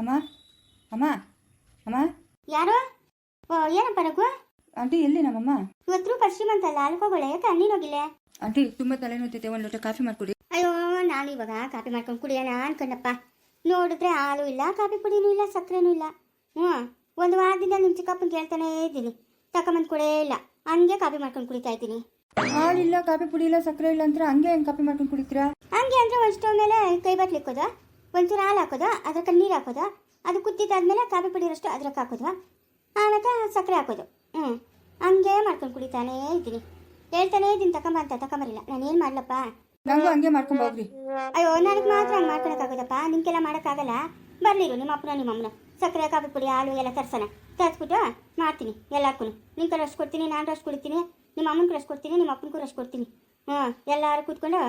ಅಮ್ಮ? ಅಮ್ಮ? ಅಮ್ಮ? ಯಾರು? ಓ ಏನಪ್ಪ ರಘು? ಆಂಟಿ ಎಲ್ಲಿ ನಮ್ಮಮ್ಮ? ಇವತ್ತು ಪಶ್ಚಿಮ ಅಂತಲ್ಲ ಯಾಕೆ ಹೋಗಿಲ್ಲ? ಆಂಟಿ ತುಂಬ ತಲೆನೋತಿದೆ ಒಂದು ಲೋಟ ಕಾಫಿ ಮಾಡ್ಕೊಡಿ. ಅಯ್ಯೋ ನಾನು ಇವಾಗ ಕಾಫಿ ಮಾಡ್ಕೊಂಡು ಕುಡಿಯೋಣ ಅನ್ಕೊಂಡಪ್ಪ. ನೋಡಿದ್ರೆ ಹಾಲು ಇಲ್ಲ ಕಾಫಿ ಪುಡಿನೂ ಇಲ್ಲ ಸಕ್ಕರೆನೂ ಇಲ್ಲ. ಹ್ಞೂ ಒಂದು ವಾರದಿಂದ ನಿಮ್ಮ ಚಿಕ್ಕಪ್ಪನ ಕೇಳ್ತಾನೇ ಇದ್ದೀನಿ. ತಗೊಂಬಂದು ಕೊಡೇ ಇಲ್ಲ ಹಂಗೆ ಕಾಫಿ ಮಾಡ್ಕೊಂಡು ಕುಡಿತಾ ಇದ್ದೀನಿ. ಹಾಲಿಲ್ಲ ಕಾಫಿ ಪುಡಿ ಇಲ್ಲ ಸಕ್ಕರೆ ಇಲ್ಲ ಅಂತ ಹಂಗೆ ಹೆಂಗೆ ಕಾಫಿ ಮಾಡ್ಕೊಂಡು ಕುಡಿತೀರಾ? ಹಂಗೆ ಅಂದ್ರೆ ಒಂದು ಸ್ಟವ್ ಮೇಲೆ ಕೈ ಬಟ್ಲು ಇಕ್ಕೋದು. ಒಂಚೂರು ಹಾಲು ಹಾಕೋದು? ಅದಕ್ಕೆ ನೀರು ಹಾಕೋದು? ಅದು ಕುದ್ದಿದ್ದಾದ್ಮೇಲೆ ಕಾಫಿ ಪುಡಿ ಇರೋಷ್ಟು ಅದ್ರಕ್ಕೆ ಹಾಕೋದು ಆಮೇಲೆ ಸಕ್ಕರೆ ಹಾಕೋದು. ಹ್ಞೂ ಹಂಗೆ ಮಾಡ್ಕೊಂಡು ಕುಡಿತಾನೇ ಇದ್ದೀನಿ. ಹೇಳ್ತಾನೇ ಇದ್ದೀನಿ ತಕೊಂಬ ಅಂತ ತಕೊಂಬರಿಲ್ಲ ನಾನು ಏನು ಮಾಡ್ಲಪ್ಪ? ನಂಗೂ ಹಂಗೆ ಮಾಡ್ಕೊಂಡು ಹೋಗ್ರಿ ಅಯ್ಯೋ ನನಗೆ ಮಾತ್ರ ಹಂಗೆ ಮಾಡ್ಕೊಳಕ್ಕಾಗೋದಪ್ಪ. ನಿಮ್ಗೆಲ್ಲ ಮಾಡೋಕ್ಕಾಗಲ್ಲ? ಬರಲಿರು ನಿಮ್ಮ ಅಪ್ಪನ ನಿಮ್ಮ ಅಮ್ಮನ. ಸಕ್ಕರೆ ಕಾಫಿ ಪುಡಿ ಹಾಲು ಎಲ್ಲ ತರ್ಸೋಣ. ತರಿಸ್ಬಿಟ್ಟು ಮಾಡ್ತೀನಿ. ಎಲ್ಲಕ್ಕೂ ನಿಮ್ಗೆ ರಶ್ ಕೊಡ್ತೀನಿ ನಾನು ರಶ್ ಕುಡಿತೀನಿ ನಿಮ್ಮ ಅಮ್ಮನಿಗೆ ರಶ್ ಕೊಡ್ತೀನಿ ನಿಮ್ಮ ಅಪ್ಪನಿಗೂ ರಶ್ ಕೊಡ್ತೀನಿ. ಹ್ಞೂ ಎಲ್ಲರೂ ಕೂತ್ಕೊಂಡು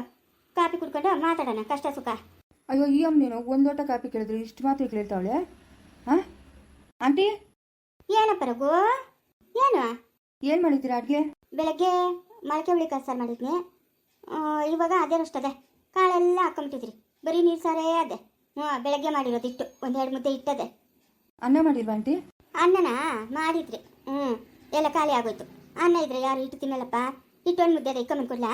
ಕಾಫಿ ಕುಡ್ಕೊಂಡು ಮಾತಾಡೋಣ. ಕಷ್ಟ ಸುಖ. ಅಯ್ಯೋ ಈ ಅಮ್ಮನೇನು ಒಂದು ಲೋಟ ಕಾಫಿ ಕೇಳಿದ್ರು ಇಷ್ಟು ಮಾತ್ರ ಕೇಳ್ತಾವಳೆ ಹಾಂ ಆಂಟಿ? ಏನಪ್ಪ ರಘು ಏನು? ಏನು ಮಾಡಿದ್ದೀರಾ ಅಡುಗೆ? ಬೆಳಗ್ಗೆ ಮೊಳಕೆ ಹುಳಿ ಸಾರು ಮಾಡಿದ್ನಿ. ಇವಾಗ ಅದೇ ಅಷ್ಟದೆ ಕಾಳೆಲ್ಲ ಹಾಕೊಂಬಿಟ್ಟಿದ್ರಿ. ಬರೀ ನೀರು ಸಾರೇ ಅದೇ. ಹ್ಞೂ ಬೆಳಗ್ಗೆ ಮಾಡಿರೋದು ಇಟ್ಟು ಒಂದೆರಡು ಮುದ್ದೆ ಇಟ್ಟದೆ. ಅನ್ನ ಮಾಡಿಲ್ವಾ ಆಂಟಿ? ಅನ್ನನ? ಮಾಡಿದ್ರಿ. ಹ್ಞೂ ಎಲ್ಲ ಖಾಲಿ ಆಗೋಯ್ತು. ಅನ್ನ ಇದ್ರೆ ಯಾರು ಇಟ್ಟು ತಿನ್ನಲ್ಲಪ್ಪ? ಇಟ್ಟು ಒಂದು ಮುದ್ದೆ ಅದೇ ಕೊಡ್ಲಾ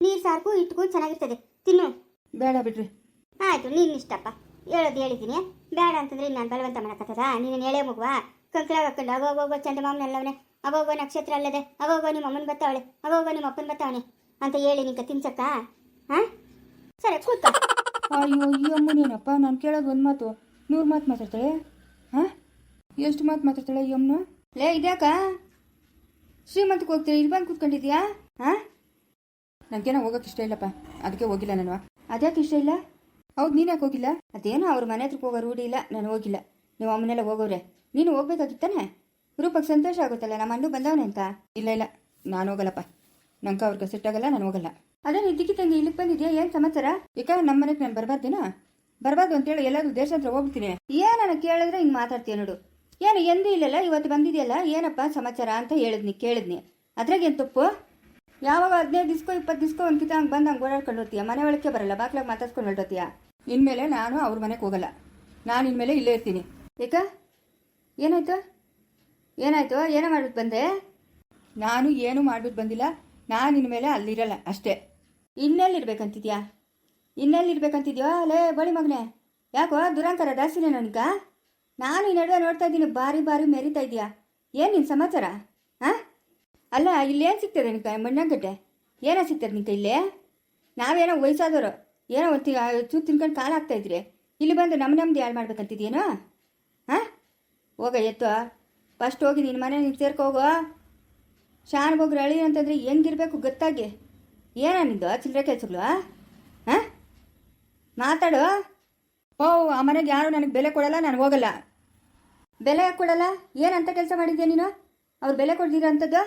ನೀರು ಸಾರ್ಕು ಇಟ್ಕೊಂಡು ಚೆನ್ನಾಗಿರ್ತದೆ. ತಿನ್ನು. ಬೇಡ ಬಿಡ್ರಿ. ಆಯಿತು ನೀನು ಇಷ್ಟಪ್ಪ. ಹೇಳೋದು ಹೇಳಿದ್ದೀನಿ. ಬೇಡ ಅಂತಂದ್ರೆ ನಾನು ಬಲವಂತ ಮಾಡಕತ್ತದ ನೀನು ಹೇಳೇ ಮಗುವ? ಕಂಕಳಾಗ ಹಾಕೊಂಡು ಅಗೋಗೋಗೋ ಚಂದ ಮಾಮನೆಲ್ಲವನೆ. ಅಗೋಗೋ ನಕ್ಷತ್ರ ಅಲ್ಲದೆ ಅಗೋಗೋ ನಿಮ್ಮ ಅಮ್ಮನ ಬತ್ತಾವಳೆ ಅಗೋಗೋ ನಿಮ್ಮ ಅಪ್ಪನ ಬತ್ತಾವನೆ ಅಂತ ಹೇಳಿ ನಿಂಗೆ ತಿನ್ಸಕ್ಕ? ಹಾಂ ಸರಿ ಕೂತ ಅಯ್ಯೋ ಈ ಅಮ್ಮನೇನಪ್ಪ ನಾನು ಕೇಳೋದು ಒಂದು ಮಾತು. ನೂರು ಮಾತು ಮಾತಾಡ್ತಾಳೆ? ಹಾಂ ಎಷ್ಟು ಮಾತು ಮಾತಾಡ್ತಾಳೆ ಈ ಅಮ್ಮನು? ಲೇ ಇದ್ಯಾಕ? ಶ್ರೀಮಂತಕ್ಕೆ ಹೋಗ್ತೀರಾ ಇಲ್ಲಿ ಬಂದು ಕೂತ್ಕೊಂಡಿದ್ಯಾ? ಹಾಂ ನನಗೇನೋ ಹೋಗೋಕೆ ಇಷ್ಟ ಇಲ್ಲಪ್ಪ. ಅದಕ್ಕೆ ಹೋಗಿಲ್ಲ ನಾನು. ಅದ್ಯಾಕೆ ಇಷ್ಟ ಇಲ್ಲ? ಹೌದು, ನೀನು ಯಾಕೆ ಹೋಗಿಲ್ಲ? ಅದೇನೋ ಅವ್ರ ಮನೆ ಹತ್ರಕ್ಕೆ ಹೋಗೋ ರೂಢಿ ಇಲ್ಲ, ನಾನು ಹೋಗಿಲ್ಲ. ನೀವು ಅಮ್ಮನೆಲ್ಲ ಹೋಗೋರೆ ನೀನು ಹೋಗ್ಬೇಕಾಗಿತ್ತಾನೆ ರೂಪಕ್ಕೆ ಸಂತೋಷ ಆಗುತ್ತಲ್ಲ, ನಮ್ಮ ಅಣ್ಣು ಬಂದವನೆ ಅಂತ? ಇಲ್ಲ ಇಲ್ಲ. ನಾನು ಹೋಗಲ್ಲಪ್ಪ. ನಂಗೆ ಅವ್ರಿಗೆ ಸೆಟ್ ಆಗಲ್ಲ, ನಾನು ಹೋಗಲ್ಲ. ಅದೇ ನೀ ದಿಕ್ಕಿ ತಂಗಿ ಇಲ್ಲಿಗೆ ಬಂದಿದ್ಯಾ? ಏನು ಸಮಾಚಾರ? ಈಗ ನಮ್ಮ ಮನೆಗೆ ನಾನು ಬರಬಾರ್ದೇನಾ ಬರಬಾರ್ದು ಅಂತೇಳಿ ಎಲ್ಲಾದ್ರೂ ದೇಶ ಹತ್ರ ಹೋಗ್ಬಿಡ್ತೀನಿ. ಏನನ್ನ ಕೇಳಿದ್ರೆ ಹಿಂಗೆ ಮಾತಾಡ್ತೀಯ ನೋಡು. ಏನು ಎಂದೂ ಇಲ್ಲಲ್ಲ, ಇವತ್ತು ಬಂದಿದೆಯಲ್ಲ? ಏನಪ್ಪ ಸಮಾಚಾರ ಅಂತ ಹೇಳಿದ್ನಿ, ಕೇಳಿದ್ನಿ. ಅದ್ರಾಗೇನು ತಪ್ಪು? ಯಾವಾಗ ಹದಿನೈದು ದಿಸ್ಕೋ ಇಪ್ಪತ್ತು ದಿಸ್ಕೋ ಒಂದು ಕಿತ ಹಂಗೆ ಬಂದು ಹಂಗೆ ಓಡಾಡ್ಕೊಂಡು ಮನೆ ಒಳಕ್ಕೆ ಬರಲ್ಲ ಬಾಕ್ಲಾಗ ಮಾತಾಡ್ಸ್ಕೊಂಡು ಹೊರಟೋತೀಯ ಇನ್ಮೇಲೆ ನಾನು ಅವ್ರ ಮನೆಗೆ ಹೋಗಲ್ಲ. ನಾನು ಇನ್ಮೇಲೆ ಇಲ್ಲೇ ಇರ್ತೀನಿ. ಏಕ? ಏನಾಯ್ತು? ಏನಾಯ್ತು? ಏನೋ ಮಾಡ್ಬಿಟ್ಟು ಬಂದೆ? ನಾನು ಏನು ಮಾಡ್ಬಿಟ್ಟು ಬಂದಿಲ್ಲ. ನಾನು ಇನ್ಮೇಲೆ ಅಲ್ಲಿರಲ್ಲ, ಅಷ್ಟೇ. ಇನ್ನೆಲ್ಲಿರ್ಬೇಕಂತಿದ್ಯಾ? ಇನ್ನೆಲ್ಲಿರ್ಬೇಕಂತಿದ್ಯೋ? ಅಲ್ಲೇ ಬಳಿ ಮಗನೆ. ಯಾಕೋ ದುರಂಕರ ದಾಸಿನೇ ನನಗ? ನಾನು ಈ ನಡುವೆ ನೋಡ್ತಾ ಇದ್ದೀನಿ, ಬಾರಿ ಬಾರಿ ಮೆರಿತಾ ಇದೆಯಾ ಏನು ನಿನ್ನ ಸಮಾಚಾರ? ಹಾಂ? ಅಲ್ಲ, ಇಲ್ಲೇನು ಸಿಗ್ತದೆ ಕೈ ಮಣ್ಣಂಗಟ್ಟೆ ಏನೋ ಸಿಗ್ತದೆ ನಿನ್ಕ ಇಲ್ಲಿ? ನಾವೇನೋ ವಯಸ್ಸಾದವರು. ಏನೋ ಒಂದು ಚೂ ತಿನ್ಕೊಂಡು ಕಾಲು ಹಾಕ್ತಾ ಇದ್ರಿ. ಇಲ್ಲಿ ಬಂದು ನಮ್ಮ ನಮ್ದು ಯಾರು ಮಾಡ್ಬೇಕಂತಿದ್ಯೇನೋ ಹಾಂ? ಹೋಗ ಎತ್ತು ಫಸ್ಟ್ ಹೋಗಿ ನಿನ್ನ ಮನೆ ನೀನು ಸೇರ್ಕೊ, ಹೋಗೋ. ಶಾನ್ ಹೋಗ್ರಿ, ಅಳಿ ಅಂತಂದರೆ ಹೆಂಗಿರ್ಬೇಕು ಗೊತ್ತಾಗಿ. ಏನೋ ನಿಂದು ಚಿಲ್ಲರೆ ಕೆಲಸಗಳು ಹಾಂ? ಮಾತಾಡು. ಓ, ಆ ಮನೆಗೆ ಯಾರು ನನಗೆ ಬೆಲೆ ಕೊಡಲ್ಲ, ನಾನು ಹೋಗಲ್ಲ. ಬೆಲೆ ಕೊಡಲ್ಲ? ಏನಂತ ಕೆಲಸ ಮಾಡಿದ್ಯಾ ನೀನು? ಅವ್ರು ಬೆಲೆ ಕೊಡ್ದಿರೋ ಅಂಥದ್ದು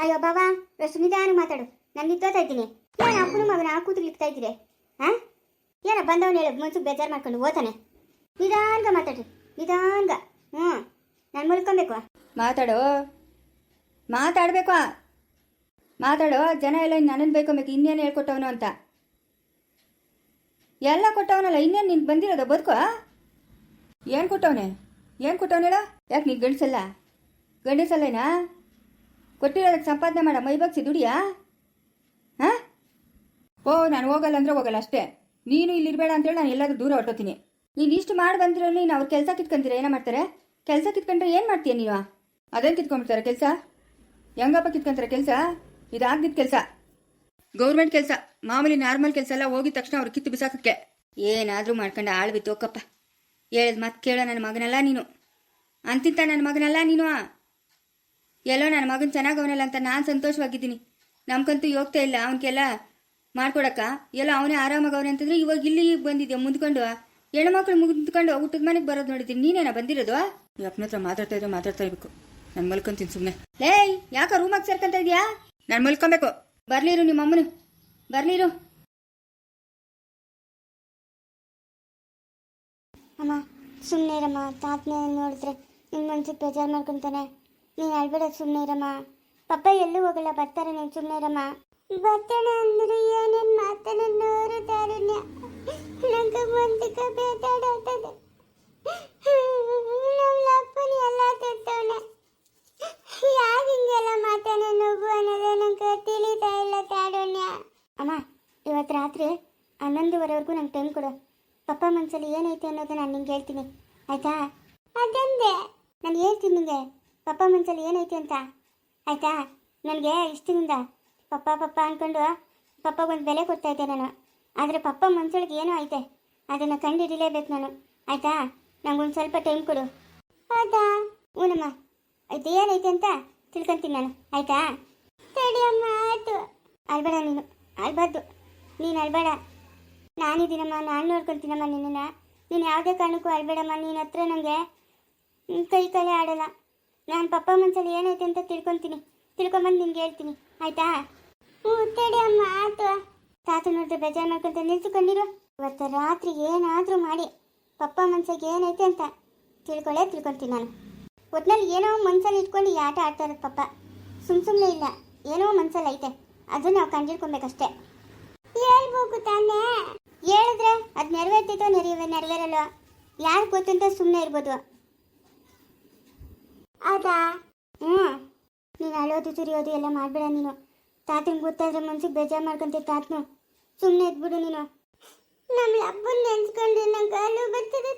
ಅಯ್ಯೋ ಬಾಬಾ ಎಷ್ಟು ನಿಧಾನ ಮಾತಾಡು? ನಾನು ನಿಂತೋತಾ ಇದ್ದೀನಿ. ಏನು ಅಪ್ಪನ ಮಗನ ಕೂತು ಇಕ್ತಾ ಇದ್ದೀರಿ? ಹಾಂ ಏನ ಬಂದವನು ಹೇಳು ಮನ್ಸು ಬೇಜಾರು ಮಾಡ್ಕೊಂಡು ಓತಾನೆ ನಿಧಾನ್ಗ ಮಾತಾಡ್ರಿ ನಿಧಾನ್ಗ. ಹ್ಞೂ, ನಾನು ಮುಳ್ಕೊಬೇಕು ಮಾತಾಡು. ಮಾತಾಡ್ಬೇಕು. ಮಾತಾಡು, ಜನ ಎಲ್ಲ ನನ್ನನ್ನು ಬೇಕೊಬೇಕು ಇನ್ನೇನು ಹೇಳ್ಕೊಟ್ಟವನು ಅಂತ. ಎಲ್ಲ ಕೊಟ್ಟವನಲ್ಲ, ಇನ್ನೇನು ನಿನ್ಗೆ ಬಂದಿರೋದು ಬದುಕೋ ಏನು ಕೊಟ್ಟವನೆ? ಏನು ಕೊಟ್ಟವನೇಳ ಯಾಕೆ ನೀನು ಗಂಡಸಲ್ಲ? ಗಂಡಸಲ್ಲೇನಾ ಕೊಟ್ಟಿರೋದಕ್ಕೆ ಸಂಪಾದನೆ ಮಾಡ ಮೈ ಬಗ್ಸಿ ದುಡಿಯಾ? ಹಾಂ? ಓ, ನಾನು ಹೋಗಲ್ಲ ಅಂದ್ರೆ ಹೋಗಲ್ಲ ಅಷ್ಟೇ. ನೀನು ಇಲ್ಲಿರಬೇಡ ಅಂತೇಳಿ ನಾನು ಎಲ್ಲಾದರೂ ದೂರ ಹೊಟ್ಟೋತೀನಿ ನೀನು ಇಷ್ಟು ಮಾಡಿ ಬಂದಿರೋ ನೀನು ಅವ್ರ ಕೆಲಸ ಕಿತ್ಕೊಂತೀರ, ಏನೋ ಮಾಡ್ತಾರೆ? ಕೆಲಸ ಕಿತ್ಕೊಂಡ್ರೆ ಏನು ಮಾಡ್ತೀಯ ನೀನು ಅದೇನು ಕಿತ್ಕೊಂಡ್ಬಿಡ್ತಾರೆ ಕೆಲಸ? ಹೆಂಗಪ್ಪ ಕಿತ್ಕೊಂತಾರೆ ಕೆಲಸ? ಇದಾಗ್ದಿದ್ದ ಕೆಲಸ. ಗೌರ್ಮೆಂಟ್ ಕೆಲಸ, ಮಾಮೂಲಿ ನಾರ್ಮಲ್ ಕೆಲಸ ಎಲ್ಲ ಹೋಗಿದ ತಕ್ಷಣ ಅವ್ರು ಕಿತ್ತು ಬಿಸಾಕಕ್ಕೆ. ಏನಾದರೂ ಮಾಡ್ಕೊಂಡು ಆಳ್ಬಿತ್ತು ಹೋಗಪ್ಪ. ಹೇಳಿದ ಮತ್ತೆ ಕೇಳೋ ನನ್ನ ಮಗನಲ್ಲ ನೀನು. ಅಂತಿಂತ ನನ್ನ ಮಗನಲ್ಲ ನೀನು. ಎಲ್ಲೋ ನನ್ನ ಮಗನ ಚೆನ್ನಾಗವನಲ್ಲ ಅಂತ ನಾನು ಸಂತೋಷವಾಗಿದ್ದೀನಿ. ನಮ್ಗಂತೂ ಯೋಗ್ತಾ ಇಲ್ಲ ಅವನಿಗೆಲ್ಲ ಮಾಡ್ಕೊಡಕ್ಕ. ಎಲ್ಲೋ ಅವನೇ ಆರಾಮಾಗವನೆ ಅಂತಂದ್ರೆ ಇವಾಗ ಇಲ್ಲಿ ಬಂದಿದ್ಯಾ ಮುಂದ್ಕೊಂಡು? ಹೆಣ್ಮಕ್ಳು ಮುಂದ್ಕೊಂಡು ಊಟದ ಮನೆಗೆ ಬರೋದು ನೋಡಿದ್ದೀನಿ. ನೀನೇನ ಬಂದಿರೋದು? ಅಪ್ಪನ ಹತ್ರ ಮಾತಾಡ್ತಾ ಇದ್ರೆ ಮಾತಾಡ್ತಾ ಇರ್ಬೇಕು. ನಾನು ಮಲ್ಕೊಂತೀನಿ ಸುಮ್ಮನೆ ಲೇಯ್ ಯಾಕ ರೂಮಾಗ ಸೇರ್ಕೊಂತ ಇದೀಯಾ? ನಾನು ಮಲ್ಕೊಬೇಕು. ಬರ್ಲಿರು ನಿಮ್ಮ ಅಮ್ಮನು ಬರ್ಲಿರು. ಅಮ್ಮ ಸುಮ್ಮನೆ ಇರಮ್ಮ. ತಾತನೇ ನೋಡಿದ್ರೆ ನಿಮ್ಮ ಮನ್ಸಿಗೆ ಬೇಜಾರು ಮಾಡ್ಕೊಂತಾನೆ. ನೀನು ಅಳ್ಬೇಡ ಸುಮ್ಮನೆ ಇರಮ್ಮ ಪಪ್ಪ ಎಲ್ಲೂ ಹೋಗಲ್ಲ ಬರ್ತಾರೆ ನೀನು ಸುಮ್ಮನೆ ಇರಮ್ಮ ಬರ್ತಾನೆ ಅಂದ್ರೆ ಏನೇನು ಮಾತಾನೆ ನೋರು ದಾರಿಣ್ಯ ನಂಗೆ ಮಂದಿಕ ಬೇತಾಡಾಟದೆ ನಮ್ಮ ಅಪ್ಪನ ಎಲ್ಲ ತೆತ್ತವನೆ ಯಾರು ಹಿಂಗೆಲ್ಲ ಮಾತಾನೆ ನೋವು ಅನ್ನೋದೇ ನಂಗೆ ತಿಳಿತಾ ಇಲ್ಲ ತಾಡೋಣ್ಯ ಅಮ್ಮ ಇವತ್ತು ರಾತ್ರಿ ಹನ್ನೊಂದುವರೆವರೆಗೂ ನಂಗೆ ಟೈಮ್ ಕೊಡು. ಪಪ್ಪ ಮನಸ್ಸಲ್ಲಿ ಏನೈತೆ ಅನ್ನೋದು ನಾನು ನಿಂಗೆ ಹೇಳ್ತೀನಿ. ಆಯ್ತಾ? ಅದಂದೆ? ನಾನು ಹೇಳ್ತೀನಿ ನಿಂಗೆ. ಪಪ್ಪ ಮನಸ್ಸಲ್ಲಿ ಏನೈತೆ ಅಂತ? ಆಯ್ತಾ? ನನಗೆ ಇಷ್ಟದಿಂದ. ಪಪ್ಪ ಪಪ್ಪ ಅಂದ್ಕೊಂಡು ಪಪ್ಪಗೊಂದು ಬೆಲೆ ಕೊಡ್ತಾ ಇದ್ದೆ ನಾನು. ಆದರೆ ಪಪ್ಪ ಮನ್ಸೊಳಗೆ ಏನೋ ಐತೆ. ಅದನ್ನು ಕಂಡು ಹಿಡಿಲೇಬೇಕು ನಾನು. ಆಯ್ತಾ? ನಂಗೊಂದು ಸ್ವಲ್ಪ ಟೈಮ್ ಕೊಡು. ಹೌದಾ ಹ್ಞೂನಮ್ಮ ಅದು ಏನೈತೆ ಅಂತ ತಿಳ್ಕೊಂತೀನಿ ನಾನು. ಆಯ್ತಾ? ಅಮ್ಮ, ಆಯಿತು. ಅಲ್ಬೇಡ ನೀನು. ಅಲ್ಬಾರ್ದು ನೀನು ಅಲ್ಬೇಡ ನಾನಿದ್ದೀನಮ್ಮ, ನಾನು ನೋಡ್ಕೊತೀನಮ್ಮ ನಿನ್ನನ್ನು. ನೀನು ಯಾವುದೇ ಕಾರಣಕ್ಕೂ ಅಲ್ಬೇಡಮ್ಮ ನಿನ್ನ ಹತ್ರ ನನಗೆ ಕೈ ಕಲೆ ಆಡಲ್ಲ. ನಾನು ಪಪ್ಪ ಮನ್ಸಲ್ಲಿ ಏನೈತೆ ಅಂತ ತಿಳ್ಕೊತೀನಿ. ತಿಳ್ಕೊಂಬಂದು ನಿನ್ಗೆ ಹೇಳ್ತೀನಿ. ಆಯ್ತಾ? ಅಮ್ಮ, ಆಯ್ತು. ತಾತ ನೋಡಿದ್ರೆ ಬೇಜಾರು ಮಾಡ್ಕೊಂತ ನಿಲ್ಸ್ಕೊಂಡಿರು ಇವತ್ತು ರಾತ್ರಿ ಏನಾದರೂ ಮಾಡಿ. ಪಪ್ಪ ಮನ್ಸಿಗೆ ಏನೈತೆ ಅಂತ ತಿಳ್ಕೊಳ್ಳೇ ತಿಳ್ಕೊಂತೀನಿ ನಾನು. ಒಟ್ನಲ್ಲಿ ಏನೋ ಮನ್ಸಲ್ಲಿ ಇಟ್ಕೊಂಡು ಈ ಆಟ ಆಡ್ತಾ ಇರೋದು ಪಪ್ಪ. ಸುಮ್ ಸುಮ್ಮನೆ ಇಲ್ಲ. ಏನೋ ಮನ್ಸಲ್ಲಿ ಐತೆ. ಅದನ್ನ ನಾವು ಕಂಡಿಡ್ಕೊಬೇಕಷ್ಟೇ. ಹೇಳ್ಬೇಕು ತಾನೇ. ಹೇಳಿದ್ರೆ ಅದು ನೆರವೇರ್ತೈತೋ ನೆರವೇ, ನೆರವೇರಲ್ವ? ಯಾರು ಗೊತ್ತಂತ ಸುಮ್ಮನೆ ಇರ್ಬೋದು. ಹೌದಾ? ಹ್ಞೂ. ನೀನು ಅಳೋದು ತುರಿಯೋದು ಎಲ್ಲ ಮಾಡಬೇಡ ನೀನು. ತಾತನಿಗೆ ಗೊತ್ತಾದ್ರೆ ಮನ್ಸಿಗೆ ಬೇಜಾರು ಮಾಡ್ಕೊಂತೀವಿ ತಾತನು. ಸುಮ್ಮನೆ ಇದ್ಬಿಡು ನೀನು. ನಮ್ಮ ಅಪ್ಪನ ನೆನ್ಸ್ಕೊಂಡ್ರೆ ನಂಗೆ ಬರ್ತದೆ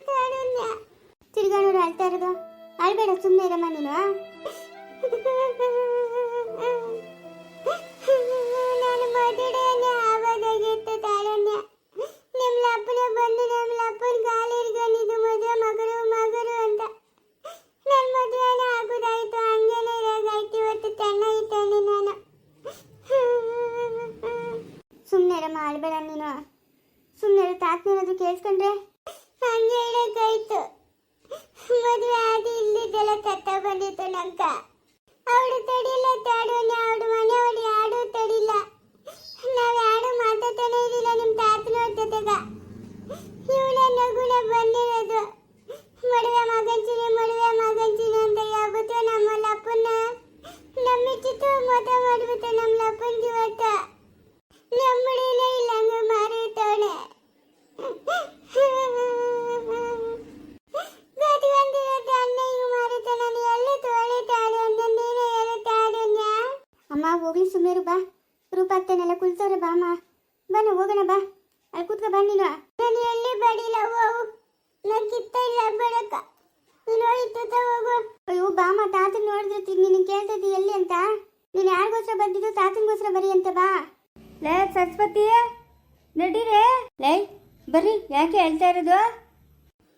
ನೋಡು ಅಳ್ತಾ ಇರೋದು. ಅಳ್ಬೇಡ ಸುಮ್ಮನೆ ಇರಮ್ಮ ನೀನು. ನಾನು ಮದುವೆನೇ ಆವಾಗಾಗಿತ್ತು ತಾಡುನ್ಯ ನಿಮ್ಮ ಅಪ್ಪನೇ ಬಂದು ನಮ್ಮ ಅಪ್ಪನ ಕಾಲು ಹಿಡ್ಕೊಂಡಿದ್ದು ಮದುವೆ ಮಗರು ಮಗರು ಅಂತ ನನ್ನ ಮದುವೆನೇ ಆಗೋದಾಯ್ತು ಹಂಗೇನೆ ಇರೋದಾಯ್ತು ಇವತ್ತು ಚೆನ್ನಾಗಿದ್ದಾನೆ ನಾನು ಸುಮ್ಮನೆ ರಮ್ಮ ಅಳ್ಬೇಡ ನೀನು ಸುಮ್ಮನೆ ತಾತನೇನಾದ್ರು ಕೇಳಿಸ್ಕೊಂಡ್ರೆ ಹಂಗೆ ಹೇಳಕ್ಕಾಯ್ತು ಮದುವೆ ಆಗಿ ಇಲ್ಲಿದ್ದೆಲ್ಲ ಕತ್ತ ಬಂದಿತ್ತು ನಂಕ. ಅವಳು ತಡಿಲ್ಲ ತಾಡೋನೆ ಅವಳು ಮನೆಯವಳು, ಯಾರು ತಡಿಲ್ಲ. ನಾವು ಯಾರು ಮಾತಾಡ್ತಾನೆ ಇರಲಿಲ್ಲ ನಿಮ್ಮ ತಾತನ ಜೊತೆಗ ಇವಳ ನಗುಣ ಬಂದಿರೋದು. ಮದುವೆ ಮಗಂಚಿನ ಮದುವೆ ಮಗಂಚಿನಿ ಅಂತ ಯಾವತ್ತೋ ನಮ್ಮ ಲಪ್ಪನ್ನ ನಮ್ಮಿಚ್ಚಿತ್ತು ಮತ ಮಾಡ್ಬಿಟ್ಟು ನಮ್ಮ ಲಪ್ಪನ್ಗೆ ಇವತ್ತ ನಮ್ಮಡಿನೇ ಇಲ್ಲ ಹಂಗ ಮಾರಿಟ್ಟವನೆ ಗತಿವಂತಿರತ್ತೆ ಅನ್ನ ಹಿಂಗ ಮಾರಿತ ನಾನು ಎಲ್ಲಿ ತೊಳಿತಾಳೆ ಅಂತ ನೀನೇ ಹೇಳುತ್ತಾಳೆ ಹೋಗ್ಲಿ ಸುಮ್ಮನೆ ಬಾ. ರೂಪ ಅತ್ತನೆಲ್ಲ ಕುಲ್ಸವ್ರೆ ಬಾ ಅಮ್ಮ. ಬಾ ನಾವು ಹೋಗೋಣ ಬಾ. ಅಲ್ಲಿ ಕೂತ್ಕ ಬಾ ನೀನು. ನಾನು ಎಲ್ಲಿ ಬಡಿಲ್ಲ ಅವು ನಾನು ಕಿತ್ತ ಇಲ್ಲ ಬಡಕ. ನೀನು ಹೋಗಿತ್ತ ಹೋಗು. ಅಯ್ಯೋ ಬಾ ಅಮ್ಮ ತಾತನ ನೋಡಿದ್ರೆ ನೀನು ಕೇಳ್ತೈತಿ ಎಲ್ಲಿ ಅಂತ? ನೀನು ಯಾರಿಗೋಸ್ಕರ ಬಂದಿದ್ದು? ತಾತನಿಗೋಸ್ಕರ ಬರಿ ಅಂತ ಬಾ. ಲೇ ಸರಸ್ವತಿ ನಡೀರಿ. ಲೈ ಬರ್ರಿ. ಯಾಕೆ ಹೇಳ್ತಾ ಇರೋದು?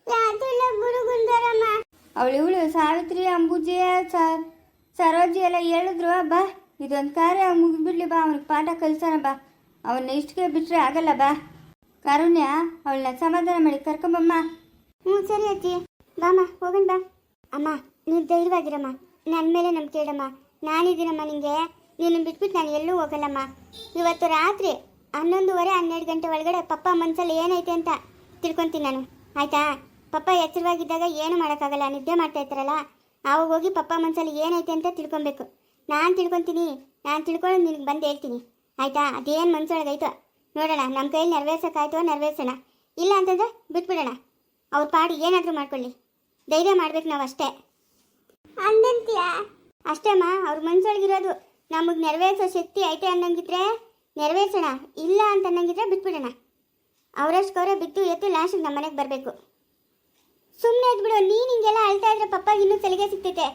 ಯಾತಿಲ್ಲ ಗುರುಗುಂದರಮ್ಮ ಅವಳು ಇವಳು ಸಾವಿತ್ರಿ ಅಂಬುಜಿ ಸರ್ ಸರೋಜಿ ಎಲ್ಲ ಹೇಳಿದ್ರು ಬಾ. ಇದೊಂದು ಕಾರ್ಯ ಮುಗಿಬಿಡ್ಲಿ ಬಾ, ಅವನಿಗೆ ಪಾಠ ಕಲಿಸೋಣ ಬಾ. ಅವನ್ನ ಇಷ್ಟಕ್ಕೆ ಬಿಟ್ರೆ ಆಗಲ್ಲ ಬಾ. ಕಾರುಣ್ಯ, ಅವಳನ್ನ ಸಮಾಧಾನ ಮಾಡಿ ಕರ್ಕೊಂಬಮ್ಮ. ಹ್ಞೂ, ಸರಿ ಅಜ್ಜಿ. ಬಾಮ್ಮ ಹೋಗೋಣ ಬಾ. ಅಮ್ಮ ನೀನು ಧೈರ್ಯವಾಗಿರಮ್ಮ. ನನ್ನ ಮೇಲೆ ನಂಬಿಕೆ ಇಡಮ್ಮ. ನಾನಿದ್ದೀನಮ್ಮ ನಿಂಗೆ. ನೀನು ಬಿಟ್ಬಿಟ್ಟು ನಾನು ಎಲ್ಲೂ ಹೋಗಲ್ಲಮ್ಮ. ಇವತ್ತು ರಾತ್ರಿ ಹನ್ನೊಂದುವರೆ, ಹನ್ನೆರಡು ಗಂಟೆ ಒಳಗಡೆ ಪಪ್ಪ ಮನಸ್ಸಲ್ಲಿ ಏನೈತೆ ಅಂತ ತಿಳ್ಕೊತೀನಿ ನಾನು. ಆಯ್ತಾ? ಪಪ್ಪ ಎಚ್ಚರವಾಗಿದ್ದಾಗ ಏನು ಮಾಡೋಕ್ಕಾಗಲ್ಲ. ನಿದ್ದೆ ಮಾಡ್ತಾ ಇರ್ತಾರಲ್ಲ. ಆವಾಗ ಹೋಗಿ ಪಪ್ಪ ಮನ್ಸಲ್ಲಿ ಏನೈತೆ ಅಂತ ತಿಳ್ಕೊಬೇಕು. ನಾನು ತಿಳ್ಕೊತೀನಿ. ನಾನು ತಿಳ್ಕೊಂಡು ನಿನಗೆ ಬಂದು ಹೇಳ್ತೀನಿ. ಆಯಿತಾ? ಅದೇನು ಮನ್ಸೊಳಗೈತೋ. ನೋಡೋಣ ನಮ್ಮ ಕೈಯಲ್ಲಿ ನೆರವೇರ್ಸೋಕ್ಕಾಯ್ತೋ ನೆರವೇರ್ಸೋಣ. ಇಲ್ಲ ಅಂತಂದ್ರೆ ಬಿಟ್ಬಿಡೋಣ. ಅವ್ರ ಪಾಡಿ ಏನಾದರೂ ಮಾಡ್ಕೊಳ್ಳಿ. ಧೈರ್ಯ ಮಾಡ್ಬೇಕು ನಾವು ಅಷ್ಟೇ ಅಂದಂತೀಯ ಅಷ್ಟೇಮ್ಮ ಅವ್ರ ಮನ್ಸೊಳಗಿರೋದು. ನಮಗೆ ನೆರವೇರಿಸೋ ಶಕ್ತಿ ಐತೆ ಅನ್ನಂಗಿದ್ರೆ ನೆರವೇರ್ಸೋಣ. ಇಲ್ಲ ಅಂತ ಅನ್ನಂಗಿದ್ರೆ ಬಿಟ್ಬಿಡೋಣ ಅವರಷ್ಟಕ್ಕವರೇ ಬಿದ್ದು ಎತ್ತು ಲಾಸ್ಟಿಗೆ ನಮ್ಮ ಮನೆಗೆ ಬರಬೇಕು. ಸುಮ್ಮನೆ ಇದ್ಬಿಡು. ನೀನು ಹಿಂಗೆಲ್ಲ ಅಳ್ತಾ ಇದ್ರೆ ಪಪ್ಪಾಗ ಇನ್ನೂ ಸಲಿಗೆ ಸಿಗ್ತೈತೆ.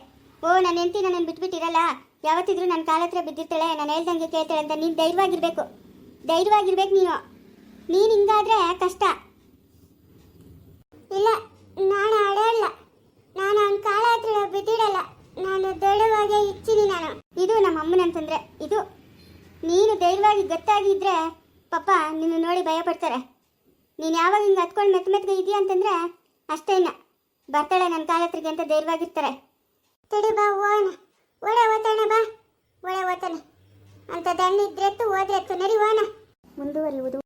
ಓ ನನ್ನ ಹೆಂಡತಿ ನಾನು ಬಿಟ್ಬಿಟ್ಟಿರಲ್ಲ. ಯಾವತ್ತಿದ್ರೂ ನನ್ನ ಕಾಲ ಹತ್ರ ಬಿದ್ದಿರ್ತಾಳೆ, ನಾನು ಹೇಳ್ದಂಗೆ ಕೇಳ್ತಾಳೆ ಅಂತ ನೀನು ಧೈರ್ಯವಾಗಿರ್ಬೇಕು. ಧೈರ್ಯವಾಗಿರ್ಬೇಕು ನೀನು. ನೀನು ಹಿಂಗಾದ್ರೆ ಕಷ್ಟ. ಇಲ್ಲ, ನಾನು ಅಡಲ್ಲ ನಾನು ಅವನ ಕಾಲ ಹತ್ರ ಬಿದ್ದಿಡಲ್ಲ. ನಾನು ದೃಢವಾಗಿ ಇಚ್ಚಿನಿ ನಾನು. ಇದು ನಮ್ಮ ಅಮ್ಮನ ಅಂತಂದ್ರೆ. ಇದು ನೀನು ಧೈರ್ಯವಾಗಿ ಗೊತ್ತಾಗಿದ್ರೆ ಪಾಪ ನಿನ್ನ ನೋಡಿ ಭಯ ಪಡ್ತಾರೆ ನೀನು ಯಾವಾಗ ಹಿಂಗೆ ಹತ್ಕೊಂಡು ಮೆತ್ತ ಮೆತ್ತಗೆ ಇದೆಯಾ ಅಂತಂದ್ರೆ ಅಷ್ಟೇ ಇನ್ನ. ಬರ್ತಾಳೆ ನನ್ನ ಕಾಲ ಅಂತ ಧೈರ್ಯವಾಗಿರ್ತಾರೆ. ತಡಿ ಬಾ ಓಣ ಒಳ್ಳೆ ಓದೋಣ ಬಾ. ಒಳ್ಳೆ ಓದೋಣ ಅಂತ ದಣ್ಣಿದ್ರೆತ್ತು ಹೋದ್ರೆತ್ತು ನರಿ ಮುಂದುವರಿಯುವುದು